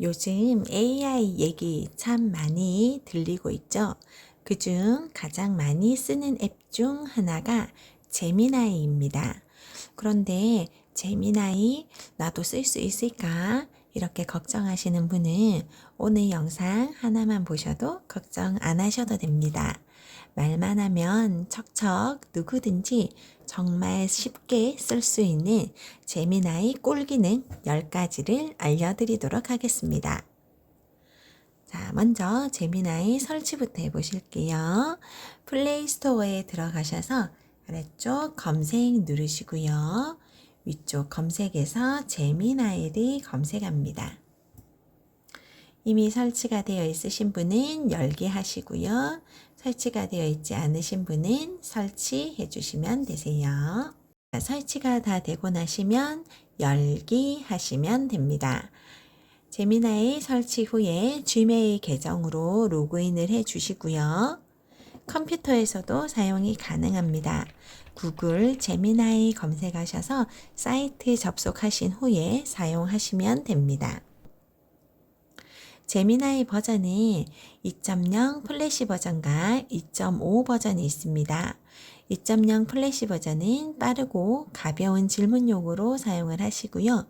요즘 AI 얘기 참 많이 들리고 있죠. 그중 가장 많이 쓰는 앱 중 하나가 제미나이입니다. 그런데 제미나이 나도 쓸 수 있을까? 이렇게 걱정하시는 분은 오늘 영상 하나만 보셔도 걱정 안 하셔도 됩니다. 말만 하면 척척 누구든지 정말 쉽게 쓸 수 있는 재미나이 꿀 기능 10가지를 알려드리도록 하겠습니다. 자, 먼저 재미나이 설치부터 해보실게요. 플레이 스토어에 들어가셔서 아래쪽 검색 누르시고요. 위쪽 검색에서 재미나이를 검색합니다. 이미 설치가 되어 있으신 분은 열기 하시고요. 설치가 되어 있지 않으신 분은 설치해 주시면 되세요. 자, 설치가 다 되고 나시면 열기 하시면 됩니다. 제미나이 설치 후에 Gmail 계정으로 로그인을 해 주시고요. 컴퓨터에서도 사용이 가능합니다. 구글 제미나이 검색하셔서 사이트 접속하신 후에 사용하시면 됩니다. 제미나이 버전은 2.0 플래시 버전과 2.5 버전이 있습니다. 2.0 플래시 버전은 빠르고 가벼운 질문용으로 사용을 하시고요.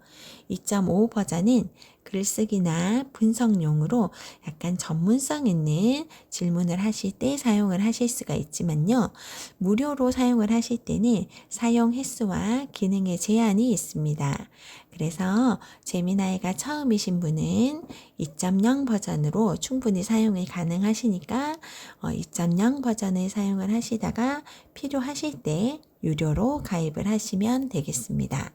2.5 버전은 글쓰기나 분석용으로 약간 전문성 있는 질문을 하실 때 사용을 하실 수가 있지만요. 무료로 사용을 하실 때는 사용 횟수와 기능의 제한이 있습니다. 그래서 제미나이가 처음이신 분은 2.0 버전으로 충분히 사용이 가능하시니까 2.0 어, 버전을 사용을 하시다가 필요하실 때 유료로 가입을 하시면 되겠습니다.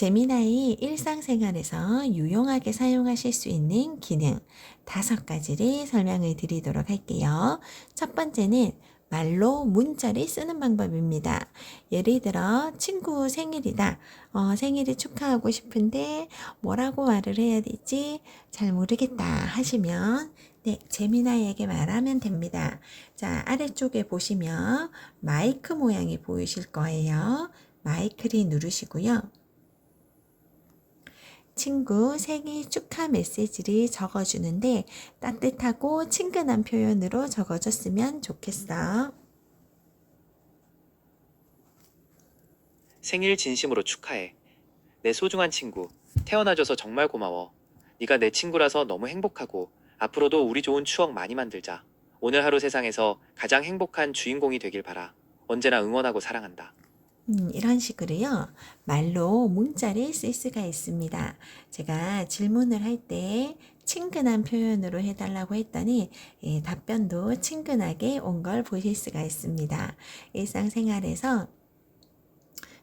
제미나이 일상생활에서 유용하게 사용하실 수 있는 기능 다섯 가지를 설명을 드리도록 할게요. 첫 번째는 말로 문자를 쓰는 방법입니다. 예를 들어 친구 생일이다. 어, 생일을 축하하고 싶은데 뭐라고 말을 해야 되지? 잘 모르겠다 하시면 네, 재미나에게 말하면 됩니다. 자, 아래쪽에 보시면 마이크 모양이 보이실 거예요. 마이크를 누르시고요. 친구 생일 축하 메시지를 적어주는데 따뜻하고 친근한 표현으로 적어줬으면 좋겠어. 생일 진심으로 축하해. 내 소중한 친구. 태어나줘서 정말 고마워. 네가 내 친구라서 너무 행복하고 앞으로도 우리 좋은 추억 많이 만들자. 오늘 하루 세상에서 가장 행복한 주인공이 되길 바라. 언제나 응원하고 사랑한다. 음, 이런 식으로요. 말로 문자를 쓸 수가 있습니다. 제가 질문을 할 때 친근한 표현으로 해달라고 했더니 예, 답변도 친근하게 온 걸 보실 수가 있습니다. 일상생활에서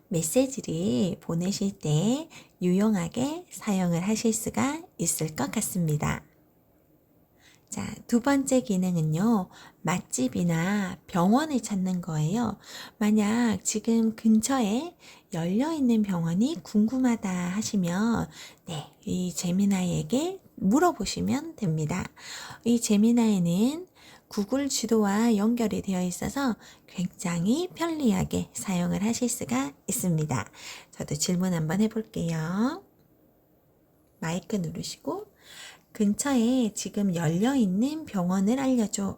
메시지를 보내실 때 유용하게 사용을 하실 수가 있을 것 같습니다. 자, 두 번째 기능은요, 맛집이나 병원을 찾는 거예요. 만약 지금 근처에 열려 있는 병원이 궁금하다 하시면, 네, 이 제미나이에게 물어보시면 됩니다. 이 제미나이는 구글 지도와 연결이 되어 있어서 굉장히 편리하게 사용을 하실 수가 있습니다. 저도 질문 한번 해볼게요. 마이크 누르시고, 근처에 지금 열려 있는 병원을 알려줘.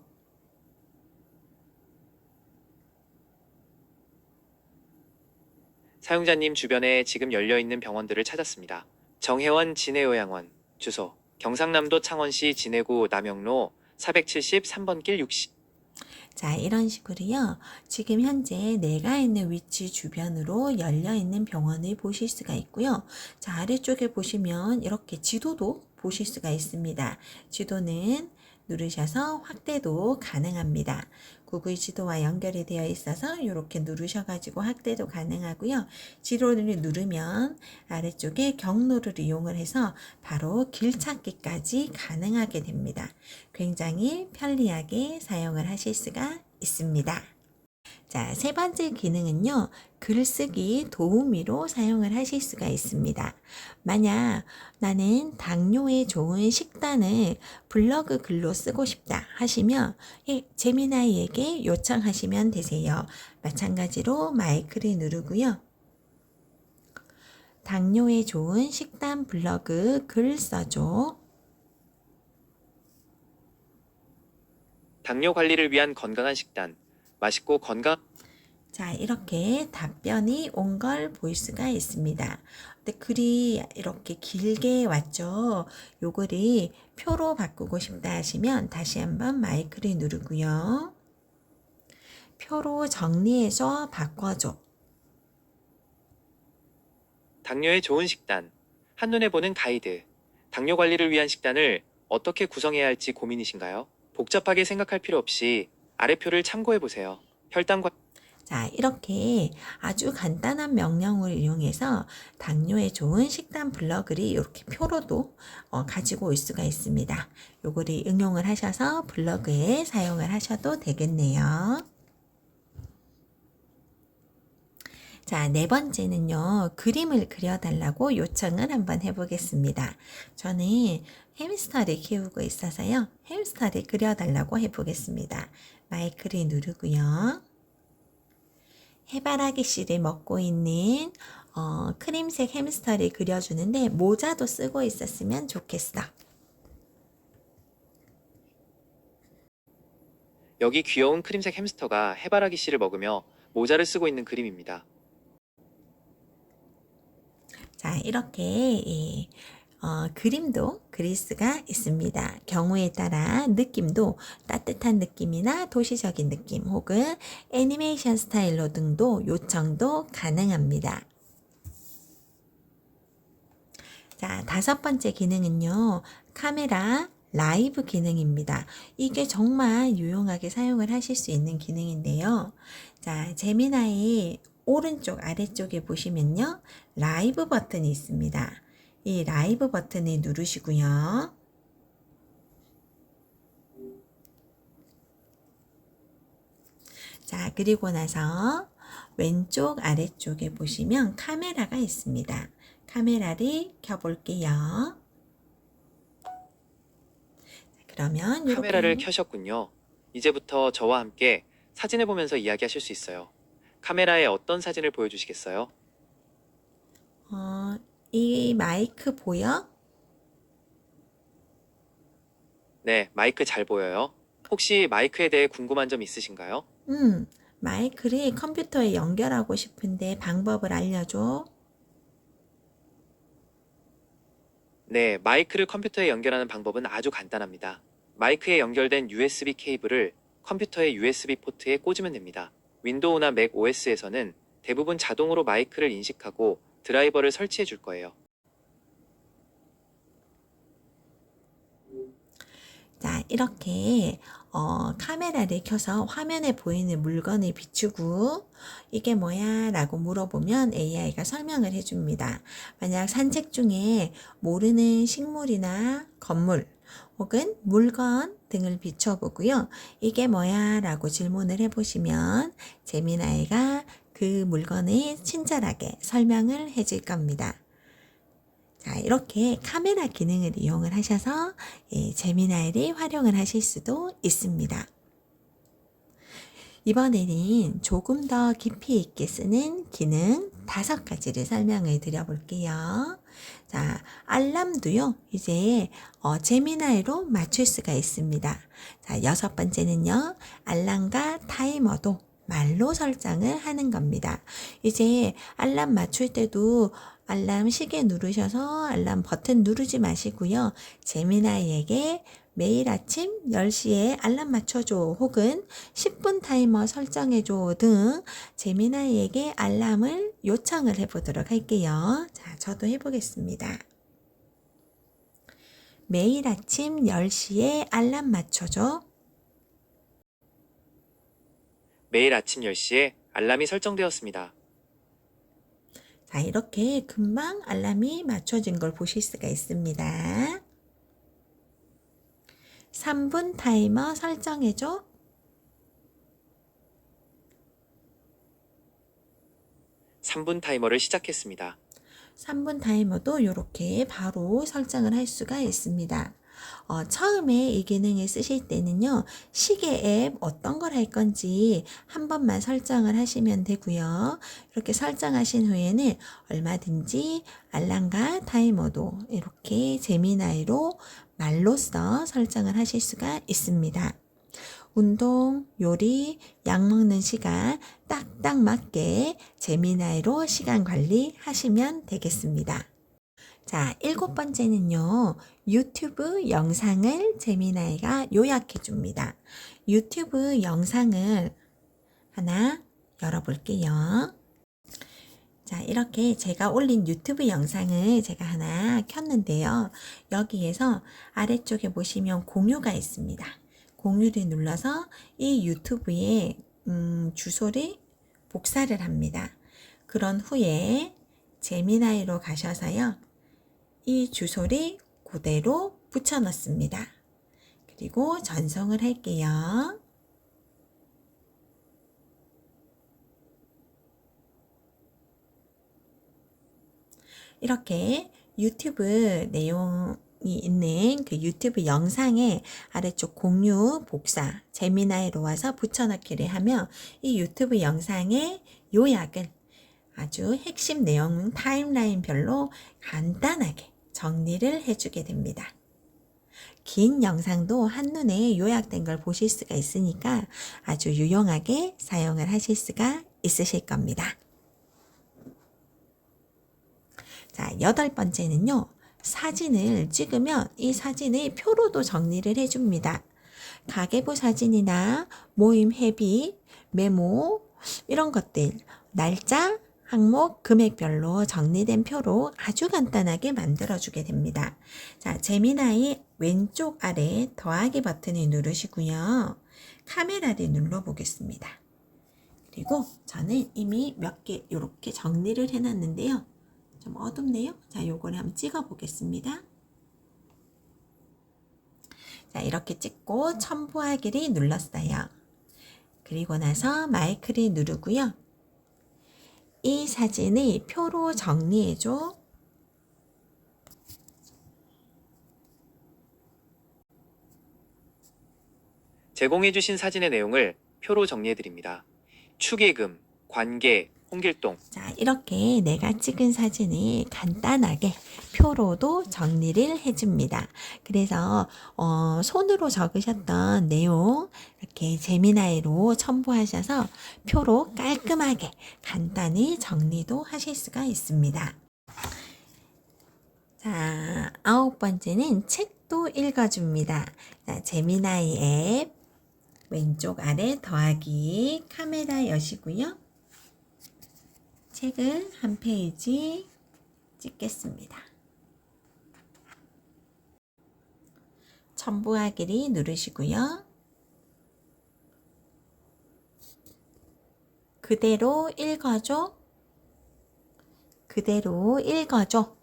사용자님 주변에 지금 열려 있는 병원들을 찾았습니다. 정혜원 진해요양원 주소 경상남도 창원시 진해구 남영로 473번 길 60. 자, 이런 식으로요. 지금 현재 내가 있는 위치 주변으로 열려 있는 병원을 보실 수가 있고요. 자, 아래쪽에 보시면 이렇게 지도도 보실 수가 있습니다. 지도는 누르셔서 확대도 가능합니다. 구글 지도와 연결이 되어 있어서 이렇게 누르셔가지고 확대도 가능하고요. 지도를 누르면 아래쪽에 경로를 이용을 해서 바로 길 찾기까지 가능하게 됩니다. 굉장히 편리하게 사용을 하실 수가 있습니다. 자, 세 번째 기능은요, 글쓰기 도우미로 사용을 하실 수가 있습니다. 만약 나는 당뇨에 좋은 식단을 블로그 글로 쓰고 싶다 하시면 제미나이에게 요청하시면 되세요. 마찬가지로 마이크를 누르고요. 당뇨에 좋은 식단 블로그 글 써줘. 당뇨 관리를 위한 건강한 식단. 맛있고 건강 자, 이렇게 답변이 온 걸 볼 수가 있습니다. 근데 글이 이렇게 길게 왔죠. 요 글이 표로 바꾸고 싶다 하시면 다시 한번 마이크를 누르고요. 표로 정리해서 바꿔줘. 당뇨에 좋은 식단. 한눈에 보는 가이드. 당뇨 관리를 위한 식단을 어떻게 구성해야 할지 고민이신가요? 복잡하게 생각할 필요 없이 아래 표를 참고해 보세요. 혈당 관 자, 이렇게 아주 간단한 명령을 이용해서 당뇨에 좋은 식단 블럭을 이렇게 표로도 어, 가지고 올 수가 있습니다. 요거를 응용을 하셔서 블로그에 사용을 하셔도 되겠네요. 자, 네 번째는요, 그림을 그려달라고 요청을 한번 해보겠습니다. 저는 햄스터를 키우고 있어서요, 햄스터를 그려달라고 해보겠습니다. 마이크를 누르고요. 해바라기 씨를 먹고 있는 어, 크림색 햄스터를 그려주는데 모자도 쓰고 있었으면 좋겠어. 여기 귀여운 크림색 햄스터가 해바라기 씨를 먹으며 모자를 쓰고 있는 그림입니다. 자, 이렇게 예, 어, 그림도 그릴 수가 있습니다. 경우에 따라 느낌도 따뜻한 느낌이나 도시적인 느낌 혹은 애니메이션 스타일로 등도 요청도 가능합니다. 자, 다섯 번째 기능은요. 카메라 라이브 기능입니다. 이게 정말 유용하게 사용을 하실 수 있는 기능인데요. 자, 제미나의 오른쪽 아래쪽에 보시면요. 라이브 버튼이 있습니다. 이 라이브 버튼을 누르시고요. 자, 그리고 나서 왼쪽 아래쪽에 보시면 카메라가 있습니다. 카메라를 켜볼게요. 그러면 카메라를 켜셨군요. 이제부터 저와 함께 사진을 보면서 이야기하실 수 있어요. 카메라에 어떤 사진을 보여주시겠어요? 어, 이 마이크 보여? 네, 마이크 잘 보여요. 혹시 마이크에 대해 궁금한 점 있으신가요? 음, 마이크를 컴퓨터에 연결하고 싶은데 방법을 알려줘. 네, 마이크를 컴퓨터에 연결하는 방법은 아주 간단합니다. 마이크에 연결된 USB 케이블을 컴퓨터의 USB 포트에 꽂으면 됩니다. 윈도우나 맥 OS에서는 대부분 자동으로 마이크를 인식하고 드라이버를 설치해 줄 거예요. 자, 이렇게 어, 카메라를 켜서 화면에 보이는 물건을 비추고 이게 뭐야? 라고 물어보면 AI가 설명을 해줍니다. 만약 산책 중에 모르는 식물이나 건물 혹은 물건 등을 비춰보고요. 이게 뭐야? 라고 질문을 해보시면 재미나이가 그 물건을 친절하게 설명을 해줄 겁니다. 자, 이렇게 카메라 기능을 이용을 하셔서 예, 재미나이를 활용을 하실 수도 있습니다. 이번에는 조금 더 깊이 있게 쓰는 기능 다섯 가지를 설명을 드려볼게요. 자, 알람도요, 이제, 어, 재미나이로 맞출 수가 있습니다. 자, 여섯 번째는요, 알람과 타이머도 말로 설정을 하는 겁니다. 이제 알람 맞출 때도 알람 시계 누르셔서 알람 버튼 누르지 마시고요. 재미나이에게 매일 아침 10시에 알람 맞춰줘 혹은 10분 타이머 설정해줘 등 재미나이에게 알람을 요청을 해보도록 할게요. 자, 저도 해보겠습니다. 매일 아침 10시에 알람 맞춰줘. 매일 아침 10시에 알람이 설정되었습니다. 자, 이렇게 금방 알람이 맞춰진 걸 보실 수가 있습니다. 3분 타이머 설정해줘. 3분 타이머를 시작했습니다. 3분 타이머도 이렇게 바로 설정을 할 수가 있습니다. 어, 처음에 이 기능을 쓰실 때는요, 시계 앱 어떤 걸 할 건지 한 번만 설정을 하시면 되고요. 이렇게 설정하신 후에는 얼마든지 알람과 타이머도 이렇게 재미나이로 말로써 설정을 하실 수가 있습니다. 운동, 요리, 약 먹는 시간 딱딱 맞게 재미나이로 시간 관리 하시면 되겠습니다. 자, 일곱 번째는요, 유튜브 영상을 재미나이가 요약해 줍니다. 유튜브 영상을 하나 열어볼게요. 자, 이렇게 제가 올린 유튜브 영상을 제가 하나 켰는데요. 여기에서 아래쪽에 보시면 공유가 있습니다. 공유를 눌러서 이 유튜브에 음, 주소를 복사를 합니다. 그런 후에 재미나이로 가셔서요. 이 주소를 그대로 붙여 넣습니다. 그리고 전송을 할게요. 이렇게 유튜브 내용 이 있는 그 유튜브 영상에 아래쪽 공유, 복사, 재미나이로 와서 붙여넣기를 하면 이 유튜브 영상의 요약을 아주 핵심 내용 타임라인별로 간단하게 정리를 해주게 됩니다. 긴 영상도 한눈에 요약된 걸 보실 수가 있으니까 아주 유용하게 사용을 하실 수가 있으실 겁니다. 자, 여덟 번째는요. 사진을 찍으면 이 사진을 표로도 정리를 해줍니다. 가계부 사진이나 모임 회비, 메모, 이런 것들, 날짜, 항목, 금액별로 정리된 표로 아주 간단하게 만들어주게 됩니다. 자, 재미나이 왼쪽 아래 더하기 버튼을 누르시고요. 카메라를 눌러보겠습니다. 그리고 저는 이미 몇 개 이렇게 정리를 해놨는데요. 좀 어둡네요. 자, 요거를 한번 찍어 보겠습니다. 자, 이렇게 찍고 첨부하기를 눌렀어요. 그리고 나서 마이크를 누르고요. 이 사진을 표로 정리해줘. 제공해주신 사진의 내용을 표로 정리해드립니다. 축의금, 관계, 홍길동, 자, 이렇게 내가 찍은 사진을 간단하게 표로도 정리를 해줍니다. 그래서, 어, 손으로 적으셨던 내용, 이렇게 재미나이로 첨부하셔서 표로 깔끔하게 간단히 정리도 하실 수가 있습니다. 자, 아홉 번째는 책도 읽어줍니다. 자, 재미나이 앱, 왼쪽 아래 더하기 카메라 여시고요. 책을 한 페이지 찍겠습니다. 첨부하기를 누르시고요. 그대로 읽어줘. 그대로 읽어줘.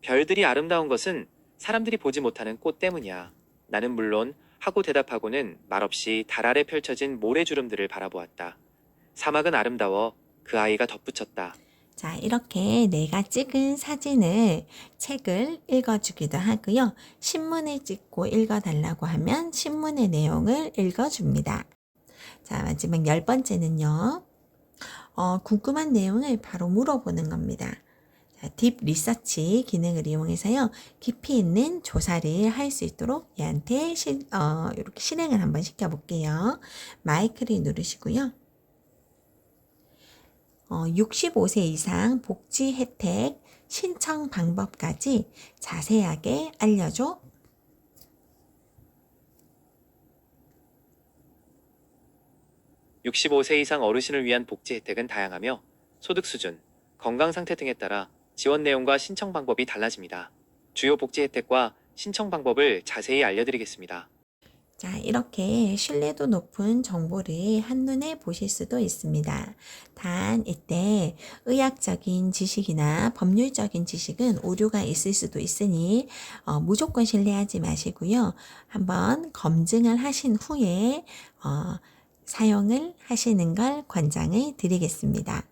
별들이 아름다운 것은 사람들이 보지 못하는 꽃 때문이야. 나는 물론 하고 대답하고는 말없이 달 아래 펼쳐진 모래주름들을 바라보았다. 사막은 아름다워 그 아이가 덧붙였다. 자, 이렇게 내가 찍은 사진을 책을 읽어주기도 하고요. 신문을 찍고 읽어달라고 하면 신문의 내용을 읽어줍니다. 자, 마지막 열 번째는요. 어, 궁금한 내용을 바로 물어보는 겁니다. 자, 딥 리서치 기능을 이용해서요. 깊이 있는 조사를 할 수 있도록 얘한테 시, 어, 이렇게 실행을 한번 시켜볼게요. 마이크를 누르시고요. 어, 65세 이상 복지 혜택 신청 방법까지 자세하게 알려줘. 육 65세 이상 어르신을 위한 복지 혜택은 다양하며 소득 수준, 건강 상태 등에 따라 지원 내용과 신청 방법이 달라집니다. 주요 복지 혜택과 신청 방법을 자세히 알려드리겠습니다. 자, 이렇게 신뢰도 높은 정보를 한눈에 보실 수도 있습니다. 단, 이때 의학적인 지식이나 법률적인 지식은 오류가 있을 수도 있으니, 어, 무조건 신뢰하지 마시고요. 한번 검증을 하신 후에, 어, 사용을 하시는 걸 권장을 드리겠습니다.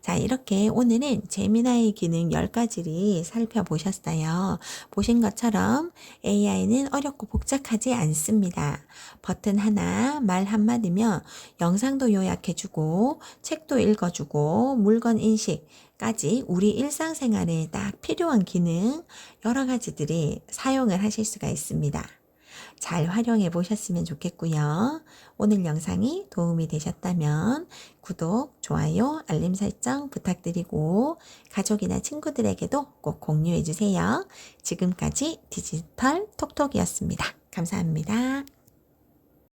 자, 이렇게 오늘은 재미나의 기능 10가지를 살펴보셨어요. 보신 것처럼 AI는 어렵고 복잡하지 않습니다. 버튼 하나, 말 한마디면 영상도 요약해주고, 책도 읽어주고, 물건 인식 까지 우리 일상생활에 딱 필요한 기능 여러 가지들이 사용을 하실 수가 있습니다. 잘 활용해 보셨으면 좋겠고요. 오늘 영상이 도움이 되셨다면 구독, 좋아요, 알림 설정 부탁드리고 가족이나 친구들에게도 꼭 공유해 주세요. 지금까지 디지털 톡톡이었습니다. 감사합니다.